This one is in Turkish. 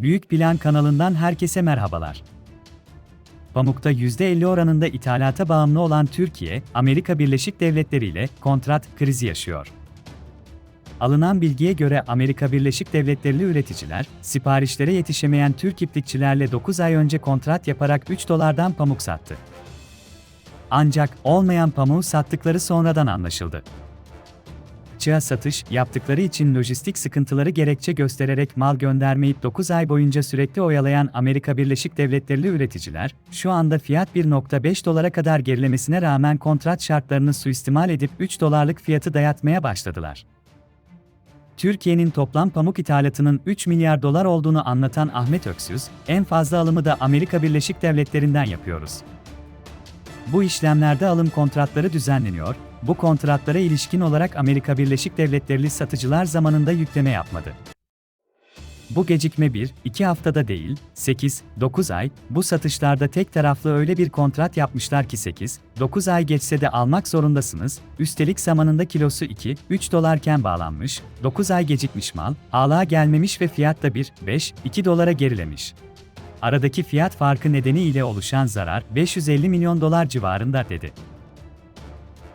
Büyük Plan kanalından herkese merhabalar. Pamukta %50 oranında ithalata bağımlı olan Türkiye, Amerika Birleşik Devletleri ile kontrat krizi yaşıyor. Alınan bilgiye göre Amerika Birleşik Devletleri'li üreticiler, siparişlere yetişemeyen Türk iplikçilerle 9 ay önce kontrat yaparak 3 dolardan pamuk sattı. Ancak olmayan pamuğu sattıkları sonradan anlaşıldı. Çığa satış yaptıkları için lojistik sıkıntıları gerekçe göstererek mal göndermeyip 9 ay boyunca sürekli oyalayan Amerika Birleşik Devletleri'li üreticiler, şu anda fiyat 1.5 dolara kadar gerilemesine rağmen kontrat şartlarını suistimal edip 3 dolarlık fiyatı dayatmaya başladılar. Türkiye'nin toplam pamuk ithalatının 3 milyar dolar olduğunu anlatan Ahmet Öksüz, en fazla alımı da Amerika Birleşik Devletleri'nden yapıyoruz. Bu işlemlerde alım kontratları düzenleniyor, bu kontratlara ilişkin olarak Amerika Birleşik Devletleri'li satıcılar zamanında yükleme yapmadı. Bu gecikme 1, 2 haftada değil, 8, 9 ay, bu satışlarda tek taraflı öyle bir kontrat yapmışlar ki 8, 9 ay geçse de almak zorundasınız, üstelik zamanında kilosu 2, 3 dolarken bağlanmış, 9 ay gecikmiş mal, ağlığa gelmemiş ve fiyat da 1, 5, 2 dolara gerilemiş. Aradaki fiyat farkı nedeniyle oluşan zarar 550 milyon dolar civarında dedi.